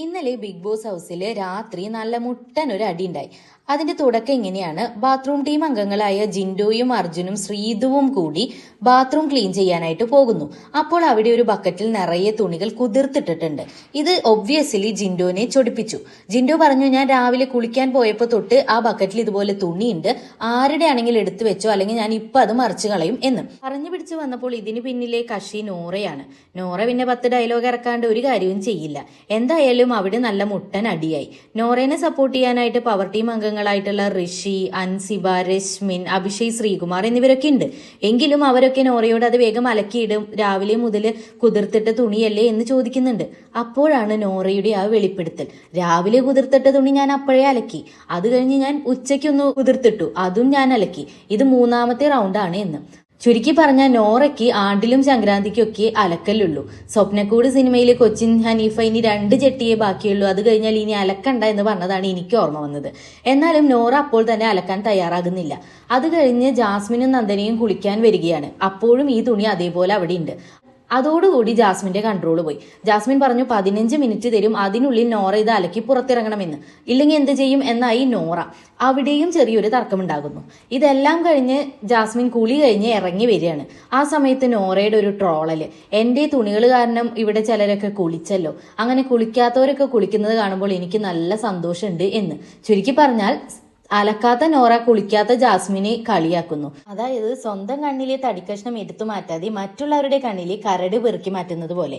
ഇന്നലെ big boss ഹൗസിൽ രാത്രി നല്ല മുട്ടൻ ഒരു അടി ഉണ്ടായി. അതിന്റെ തുടക്കം ഇങ്ങനെയാണ് ബാത്റൂം ടീം അംഗങ്ങളായ ജിൻഡോയും അർജുനും ശ്രീതുവും കൂടി ബാത്റൂം ക്ലീൻ ചെയ്യാനായിട്ട് പോകുന്നു. അപ്പോൾ അവിടെ ഒരു ബക്കറ്റിൽ നിറയെ തുണികൾ കുതിർത്തിട്ടിട്ടുണ്ട്. ഇത് ഒബ്വിയസ്ലി ജിൻഡോനെ ചൊടിപ്പിച്ചു. ജിൻഡോ പറഞ്ഞു ഞാൻ രാവിലെ കുളിക്കാൻ പോയപ്പോൾ തൊട്ട് ആ ബക്കറ്റിൽ ഇതുപോലെ തുണിയുണ്ട്. ആരുടെ ആണെങ്കിൽ എടുത്തു വെച്ചോ അല്ലെങ്കിൽ ഞാൻ ഇപ്പൊ അത് മറിച്ചു കളയും എന്ന്. പറഞ്ഞു പിടിച്ചു വന്നപ്പോൾ ഇതിന് പിന്നിലെ കഷി നോറയാണ്. നോറ പിന്നെ പത്ത് ഡയലോഗ് ഇറക്കാണ്ട് ഒരു കാര്യവും ചെയ്യില്ല. എന്തായാലും അവിടെ നല്ല മുട്ടൻ അടിയായി. നോറേനെ സപ്പോർട്ട് ചെയ്യാനായിട്ട് പവർ ടീം അംഗങ്ങളായിട്ടുള്ള ഋഷി അൻസിബ രശ്മിൻ അഭിഷേക് ശ്രീകുമാർ എന്നിവരൊക്കെ ഉണ്ട്. എങ്കിലും അവരൊക്കെ നോറയോട് അത് വേഗം അലക്കിയിടും രാവിലെ മുതൽ കുതിർത്തിട്ട തുണിയല്ലേ എന്ന് ചോദിക്കുന്നുണ്ട്. അപ്പോഴാണ് നോറയുടെ ആ വെളിപ്പെടുത്തൽ. രാവിലെ കുതിർത്തിട്ട തുണി ഞാൻ അപ്പോഴേ അലക്കി. അത് കഴിഞ്ഞ് ഞാൻ ഉച്ചയ്ക്കൊന്ന് കുതിർത്തിട്ടു. അതും ഞാൻ അലക്കി. ഇത് മൂന്നാമത്തെ റൗണ്ടാണ് എന്ന്. ചുരുക്കി പറഞ്ഞ നോറയ്ക്ക് ആണ്ടിലും സംക്രാന്തിക്കൊക്കെ അലക്കല്ലുള്ളൂ സ്വപ്നക്കൂട് സിനിമയിലെ കൊച്ചിൻ ഹനീഫ ഇനി രണ്ട് ചെട്ടിയെ ബാക്കിയുള്ളൂ. അത് കഴിഞ്ഞാൽ ഇനി അലക്കണ്ട എന്ന് പറഞ്ഞതാണ് എനിക്ക് ഓർമ്മ വന്നത്. എന്നാലും നോറ അപ്പോൾ തന്നെ അലക്കാൻ തയ്യാറാകുന്നില്ല. അത് കഴിഞ്ഞ് ജാസ്മിനും നന്ദനയും കുളിക്കാൻ വരികയാണ്. അപ്പോഴും ഈ തുണി അതേപോലെ അവിടെ ഉണ്ട് അതോടുകൂടി ജാസ്മിന്റെ കൺട്രോൾ പോയി. ജാസ്മിൻ പറഞ്ഞു പതിനഞ്ച് മിനിറ്റ് തരും. അതിനുള്ളിൽ നോറ ഇത് അലക്കി പുറത്തിറങ്ങണമെന്ന്. ഇല്ലെങ്കിൽ എന്ത് ചെയ്യും? എന്നായി നോറ. അവിടെയും ചെറിയൊരു തർക്കമുണ്ടാകുന്നു. ഇതെല്ലാം കഴിഞ്ഞ് ജാസ്മിൻ കുളി കഴിഞ്ഞ് ഇറങ്ങി വരികയാണ്. ആ സമയത്ത് നോറയുടെ ഒരു ട്രോളൽ. എന്റെ തുണികൾ കാരണം ഇവിടെ ചിലരൊക്കെ കുളിച്ചല്ലോ. അങ്ങനെ കുളിക്കാത്തവരൊക്കെ കുളിക്കുന്നത് കാണുമ്പോൾ എനിക്ക് നല്ല സന്തോഷമുണ്ട് എന്ന്. ചുരുക്കി പറഞ്ഞാൽ അലക്കാത്ത നോറ കുളിക്കാത്ത ജാസ്മിനെ കളിയാക്കുന്നു. അതായത് സ്വന്തം കണ്ണിലെ തടിക്കഷ്ണം എടുത്തു മാറ്റാതെ മറ്റുള്ളവരുടെ കണ്ണിലെ കരട് പെറുക്കി മാറ്റുന്നത് പോലെ.